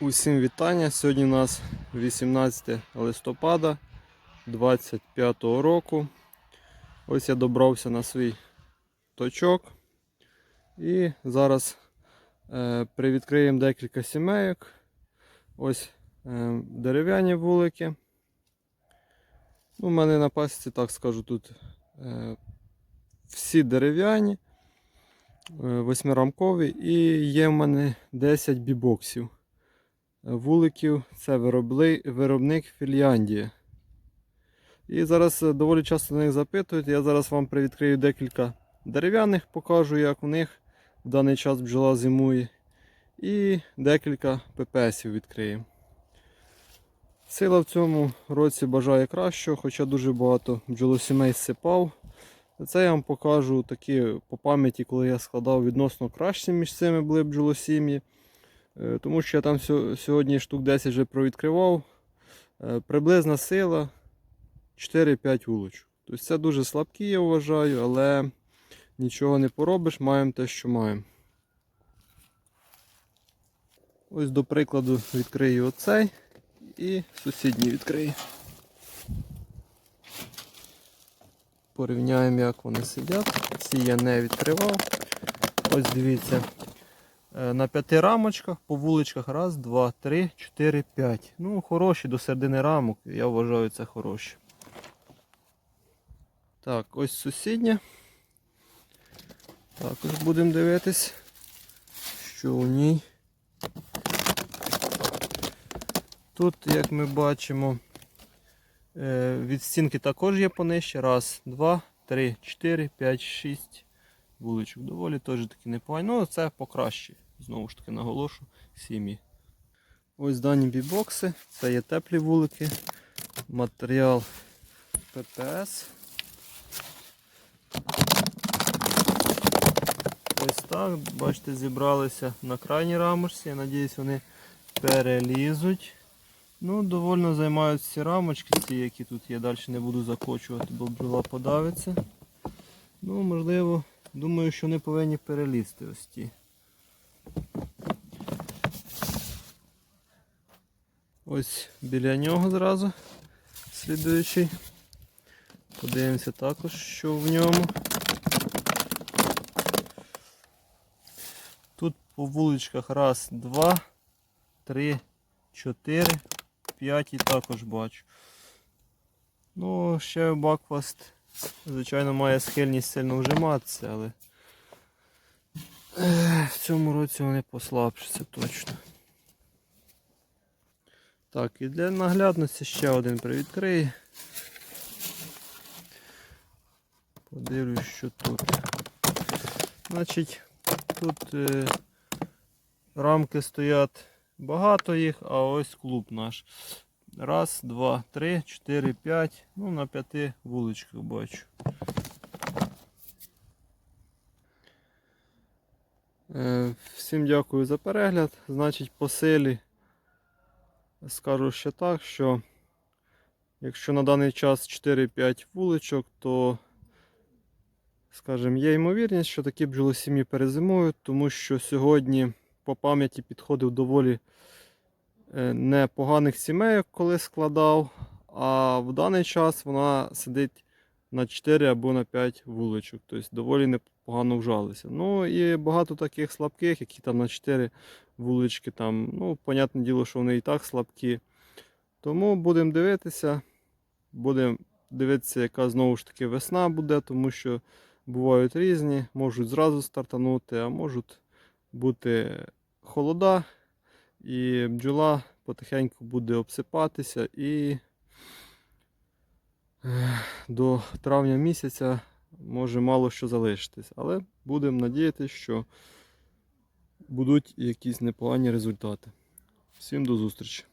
Усім вітання. Сьогодні у нас 18 листопада 25 року. Ось я добрався на свій точок. І зараз е, привідкриємо декілька сімейок. Ось е, дерев'яні вулики. Ну, У мене на пасіці, так скажу, тут е, всі дерев'яні, е, восьмирамкові, і є в мене 10 бібоксів вуликів. Це виробник Фінляндія. І зараз е, доволі часто на них запитують. Я зараз вам привідкрию декілька дерев'яних, покажу, як у них в даний час бджола зимує. І декілька ППСів відкриємо. Сила в цьому році бажає кращого, хоча дуже багато бджолосімей сипав. Це я вам покажу такі по пам'яті, коли я складав відносно кращі між цими були бджолосім'ї. Е, Тому що я там сьогодні штук 10 вже провідкривав. Е, Приблизна сила 4-5 вулочок. Тобто це дуже слабкі, я вважаю, але нічого не поробиш, маємо те, що маємо. Ось до прикладу відкрию оцей і сусідній відкрию. Порівняємо, як вони сидять. Ці я не відкривав. Ось дивіться. Е, На п'яти рамочках по вуличках. Раз, два, три, чотири, п'ять. Ну, хороші до середини рамок. Я вважаю це хороші. Так, ось сусідня. Також будемо дивитись, що у ній. Тут, як ми бачимо, е, від стінки також є понижче. Раз, два, три, чотири, п'ять, шість вуличок. Доволі теж таки непогані. Ну, це покраще. Знову ж таки наголошу сім'ї. Ось дані бібокси. Це є теплі вулики. Матеріал ППС. Ось так, бачите, зібралися на крайній рамочці. Я надіюсь, вони перелізуть. Ну, довольно займають ці рамочки, ці, які тут є. Далі не буду закочувати, бо бджола подавиться. Ну, можливо, думаю, що вони повинні перелізти ось ті. Ось біля нього зразу слідуючий. Подивимося також, що в ньому. Тут по вуличках раз, два, три, чотири, п'ять і також бачу. Ну, ще бакфаст, звичайно, має схильність сильно вжиматися, але в цьому році вони послабшаться точно. Так, і для наглядності ще один привідкрию. Подивлюсь, що тут. Значить, тут е, рамки стоять багато їх, а ось клуб наш. Раз, два, три, чотири, п'ять. Ну, на п'яти вуличках бачу. Е, всім дякую за перегляд. Значить, по силі скажу ще так, що якщо на даний час 4-5 вуличок, то, скажімо, є ймовірність, що такі бджолосім'ї перезимують, тому що сьогодні по пам'яті підходив доволі е, непоганих сімей, коли складав, а в даний час вона сидить на 4 або на 5 вуличок, тобто доволі непогано вжалися. Ну і багато таких слабких, які там на 4 вулички, там, ну, понятне діло, що вони і так слабкі. Тому будемо дивитися, будемо дивитися, яка знову ж таки весна буде, тому що бувають різні, можуть зразу стартанути, а можуть бути холода, і бджола потихеньку буде обсипатися і до травня місяця може мало що залишитись. Але будемо надіятися, що будуть якісь непогані результати. Всім до зустрічі!